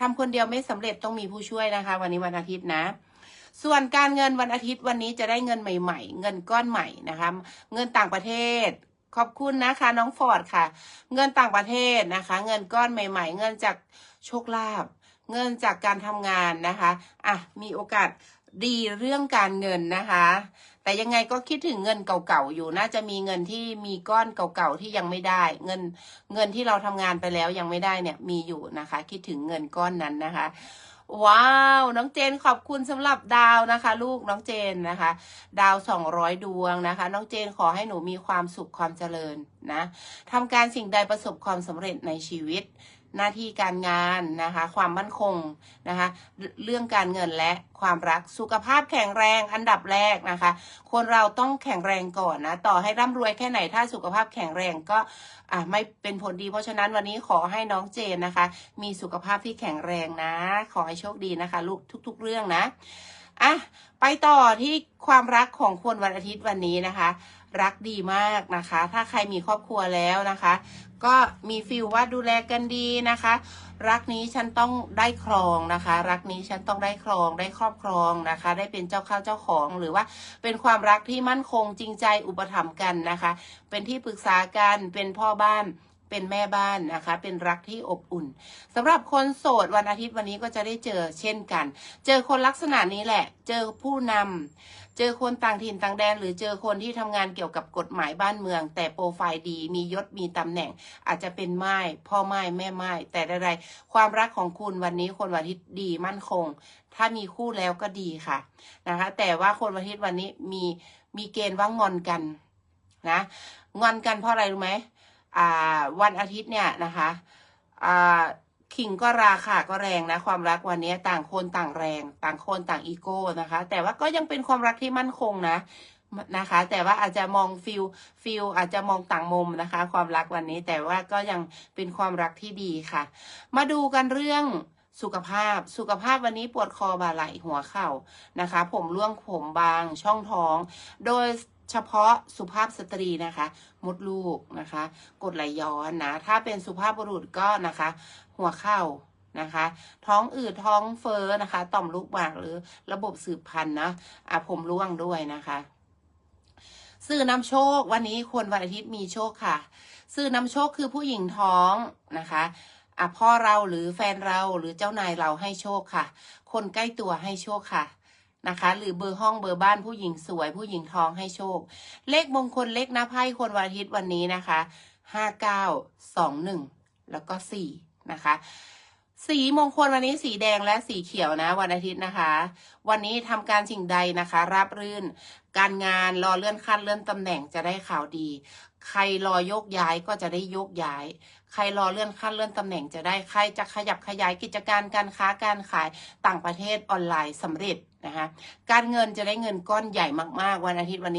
ทำคนเดียวไม่สำเร็จต้องมีผู้ช่วยนะคะ วันนี้วันอาทิตย์นะ ส่วนการเงินวันอาทิตย์วันนี้จะได้เงินใหม่ ๆ เงินก้อนใหม่นะคะ เงินต่างประเทศขอบคุณนะคะ น้องฟอร์ดค่ะ เงินต่างประเทศนะคะ เงินก้อนใหม่ ๆ เงินจากโชคลาภเงินจากการทำงานนะคะอะมีโอกาส ดีเรื่องการเงินนะคะ แต่ยังไงก็คิดถึงเงินเก่าๆอยู่น่าจะมีเงินที่มีก้อนเก่าๆที่ยังไม่ได้ เงินเงินที่เราทำงานไปแล้วยังไม่ได้เนี่ยมีอยู่นะคะ คิดถึงเงินก้อนนั้นนะคะ ว้าว น้องเจนขอบคุณสำหรับดาวนะคะ ลูกน้องเจนนะคะ ดาวสองร้อยดวงนะคะ น้องเจนขอให้หนูมีความสุขความเจริญนะทำการสิ่งใดประสบความสำเร็จในชีวิต หน้าที่การงานนะคะ ความมั่นคงนะคะ เรื่องการเงินและความรักสุขภาพแข็งแรงอันดับแรกนะคะ คนเราต้องแข็งแรงก่อนนะ ต่อให้ร่ำรวยแค่ไหนถ้าสุขภาพแข็งแรงก็อะไม่เป็นผลดี เพราะฉะนั้นวันนี้ขอให้น้องเจนนะคะ มีสุขภาพที่แข็งแรงนะ ขอให้โชคดีนะคะลูกทุก ๆ เรื่องนะอะไปต่อที่ความรักของคนวันอาทิตย์วันนี้นะคะ รักดีมากนะคะ ถ้าใครมีครอบครัวแล้วนะคะ ก็มีฟิลว่าดูแลกันดีนะคะ รักนี้ฉันต้องได้ครองนะคะ รักนี้ฉันต้องได้ครองได้ครอบครองนะคะ ได้เป็นเจ้าข้าวเจ้าของหรือว่าเป็นความรักที่มั่นคงจริงใจอุปถัมภ์กันนะคะ เป็นที่ปรึกษากันเป็นพ่อบ้าน เป็นแม่บ้านนะคะ เป็นรักที่อบอุ่นสำหรับคนโสดวันอาทิตย์วันนี้ก็จะได้เจอเช่นกัน เจอคนลักษณะนี้แหละ เจอผู้นำเจอคนต่างถิ่นต่างแดน หรือเจอคนที่ทำงานเกี่ยวกับกฎหมายบ้านเมือง แต่โปรไฟล์ดี มียศมีตำแหน่ง อาจจะเป็นไม้พ่อไม้แม่ไม้แต่ใดๆความรักของคุณวันนี้คนวันอาทิตย์ดีมั่นคง ถ้ามีคู่แล้วก็ดีค่ะนะคะ แต่ว่าคนวันอาทิตย์วันนี้มีมีเกณฑ์ว่างอนกันนะ งอนกันเพราะอะไรรู้ไหม วันอาทิตย์เนี่ยนะคะอ่าขิงก็ราค่ะก็แรงนะ ความรักวันนี้ต่างคนต่างแรง ต่างคนต่างอีโก้นะคะ แต่ว่าก็ยังเป็นความรักที่มั่นคงนะนะคะ แต่ว่าอาจจะมองฟิลฟิลอาจจะมองต่างมุมนะคะ ความรักวันนี้แต่ว่าก็ยังเป็นความรักที่ดีค่ะ มาดูกันเรื่องสุขภาพ สุขภาพวันนี้ปวดคอบ่าไหล่หัวเข่านะคะ ผมร่วงผมบางช่องท้อง โดย เฉพาะสุภาพสตรีนะคะ มดลูกนะคะ กดไหลย้อนนะ ถ้าเป็นสุภาพบุรุษก็นะคะ หัวเข่านะคะ ท้องอืดท้องเฟ้อนะคะ ต่อมลูกหมากหรือระบบสืบพันธุ์นะอะผมร่วงด้วยนะคะสื่อนำโชควันนี้คนวันอาทิตย์มีโชคค่ะ สื่อนำโชคคือผู้หญิงท้องนะคะอะพ่อเราหรือแฟนเราหรือเจ้านายเราให้โชคค่ะ คนใกล้ตัวให้โชคค่ะ นะคะ หรือเบอร์ห้องเบอร์บ้านผู้หญิงสวย ผู้หญิงท้องให้โชค เลขมงคลเลขหน้าไพ่คนวันอาทิตย์วันนี้นะคะห้าเก้าสองหนึ่งแล้วก็สี่นะคะ สีมงคลวันนี้สีแดงและสีเขียวนะ วันอาทิตย์นะคะ วันนี้ทำการสิ่งใดนะคะ ราบรื่น การงานรอเลื่อนขั้นเลื่อนตำแหน่งจะได้ข่าวดี ใครรอโยกย้ายก็จะได้โยกย้าย ใครรอเลื่อนขั้นเลื่อนตำแหน่งจะได้ใครจะขยับขยายกิจการการค้าการขายต่างประเทศออนไลน์สำเร็จ นะคะ การเงินจะได้เงินก้อนใหญ่มากๆ วันอาทิตย์วันนี้